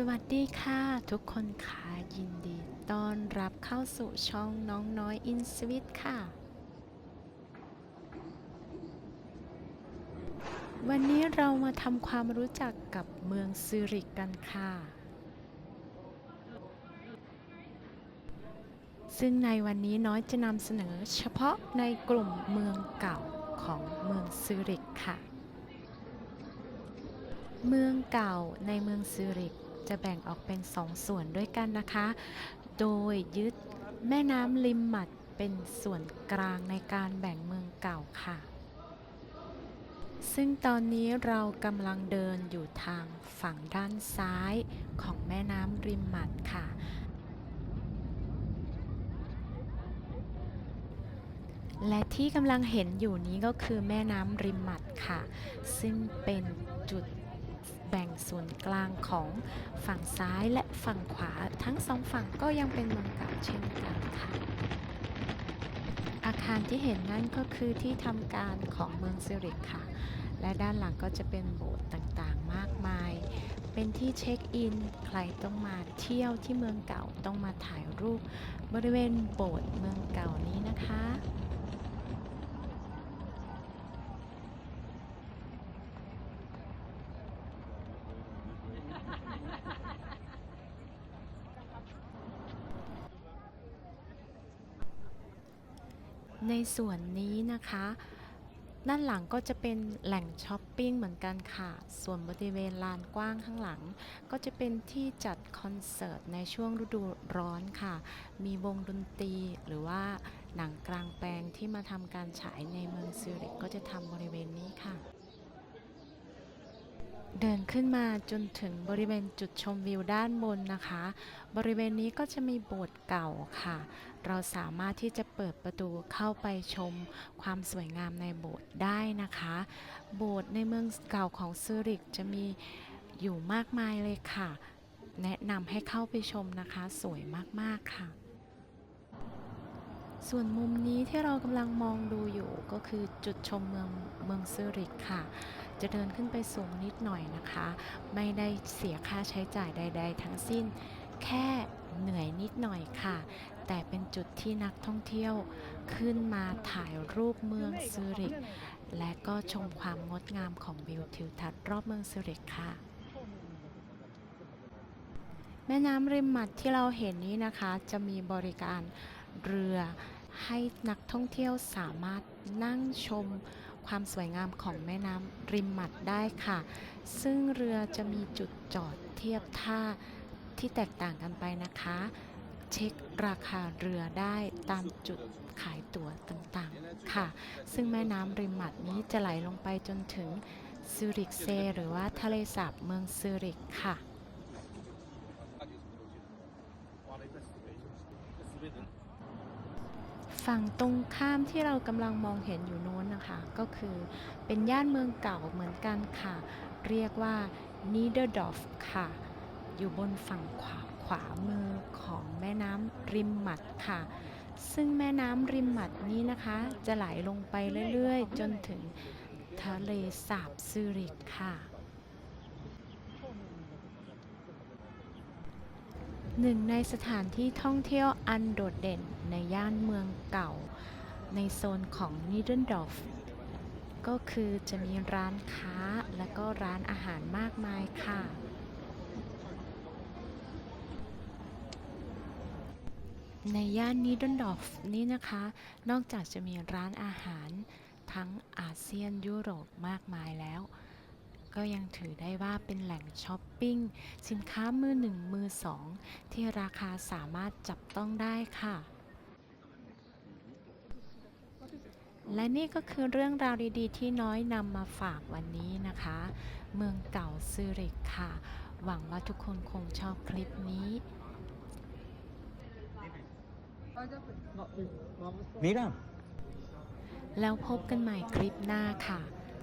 สวัสดีค่ะทุกคนค่ะยินดีต้อนรับเข้าสู่ช่องน้องน้อยอินสวิตค่ะ วันนี้เรามาทำความรู้จักกับเมืองซูริกกันค่ะ ซึ่งในวันนี้น้อยจะนำเสนอเฉพาะในกลุ่มเมืองเก่าของเมืองซูริกค่ะ เมืองเก่าในเมืองซูริก จะแบ่งออกเป็นสองส่วนด้วยกันนะคะ โดยยึดแม่น้ำลิมมัดเป็นส่วนกลางในการแบ่งเมืองเก่าค่ะ ซึ่งตอนนี้เรากำลังเดินอยู่ทางฝั่งด้านซ้ายของแม่น้ำริมมัดค่ะ และที่กำลังเห็นอยู่นี้ก็คือแม่น้ำริมมัดค่ะ ซึ่งเป็นจุด แบ่งส่วนกลางของฝั่งซ้ายและฝั่งขวาทั้งสองฝั่งก็ยังเป็นเมืองเก่าเช่นกันค่ะ อาคารที่เห็นนั่นก็คือที่ทำการของเมืองซิริกค่ะ และด้านหลังก็จะเป็นโบสถ์ต่างๆมากมาย เป็นที่เช็คอิน ใครต้องมาเที่ยวที่เมืองเก่าต้องมาถ่ายรูปบริเวณโบสถ์เมืองเก่านี้นะคะ ในส่วนนี้นะคะ ด้านหลังก็จะเป็นแหล่งช้อปปิ้งเหมือนกันค่ะ ส่วนบริเวณลานกว้างข้างหลัง ก็จะเป็นที่จัดคอนเสิร์ตในช่วงฤดูร้อนค่ะ มีวงดนตรีหรือว่าหนังกลางแปลงที่มาทำการฉายในเมืองซิริกก็จะทำบริเวณนี้ค่ะ เดินขึ้นมาจนถึงบริเวณจุดชมวิวด้านบนนะคะ บริเวณนี้ก็จะมีโบสถ์เก่าค่ะ เราสามารถที่จะเปิดประตูเข้าไปชมความสวยงามในโบสถ์ได้นะคะ โบสถ์ในเมืองเก่าของซูริกจะมีอยู่มากมายเลยค่ะ แนะนำให้เข้าไปชมนะคะ สวยมากๆค่ะ ส่วนมุมนี้ที่เรากำลังมองดูอยู่ก็คือจุดชมเมืองเมืองซูริกค่ะ จะเดินขึ้นไปสูงนิดหน่อยนะคะ ไม่ได้เสียค่าใช้จ่ายใด ๆ ทั้งสิ้น แค่เหนื่อยนิดหน่อยค่ะ แต่เป็นจุดที่นักท่องเที่ยวขึ้นมาถ่ายรูปเมืองซูริก และก็ชมความงดงามของวิวทิวทัศน์รอบเมืองซูริกค่ะแม่น้ำริมมัดที่เราเห็นนี้นะคะ จะมีบริการ เรือ ให้นักท่องเที่ยวสามารถนั่งชมความสวยงามของแม่น้ำริมมัดได้ค่ะ ซึ่งเรือจะมีจุดจอดเทียบท่าที่แตกต่างกันไปนะคะ เช็คราคาเรือได้ตามจุดขายตั๋วต่างๆค่ะ ซึ่งแม่น้ำริมมัดนี้จะไหลลงไปจนถึงซูริกเซ หรือว่าทะเลสาบเมืองซูริกค่ะ ฝั่งตรงข้ามที่เรากำลังมองเห็นอยู่โน้นนะคะ ก็คือเป็นย่านเมืองเก่าเหมือนกันค่ะ เรียกว่า n i e d e r d o r f ค่ะ อยู่บนฝั่งขวาขวามือของแม่น้ำริมหมัดค่ะ ซึ่งแม่น้ำริมหมัดนี้นะคะ จะไหลลงไปเรื่อยๆ จนถึงทะเลสาบซูริกค่ะ หนึ่งในสถานที่ท่องเที่ยวอันโดดเด่นในย่านเมืองเก่า ในโซนของนิเดนดอฟก็คือจะมีร้านค้าและก็ร้านอาหารมากมายค่ะ ในย่านนิเดนดอฟนี้นะคะ นอกจากจะมีร้านอาหารทั้งอาเซียนยุโรปมากมายแล้ว ก็ยังถือได้ว่าเป็นแหล่งช้อปปิ้ง สินค้ามือหนึ่งมือสองที่ราคาสามารถจับต้องได้ค่ะ และนี่ก็คือเรื่องราวดีๆ ที่น้อยนำมาฝากวันนี้นะคะ เมืองเก่าซูริกค่ะ หวังว่าทุกคนคงชอบคลิปนี้ Mira. แล้วพบกันใหม่คลิปหน้าค่ะ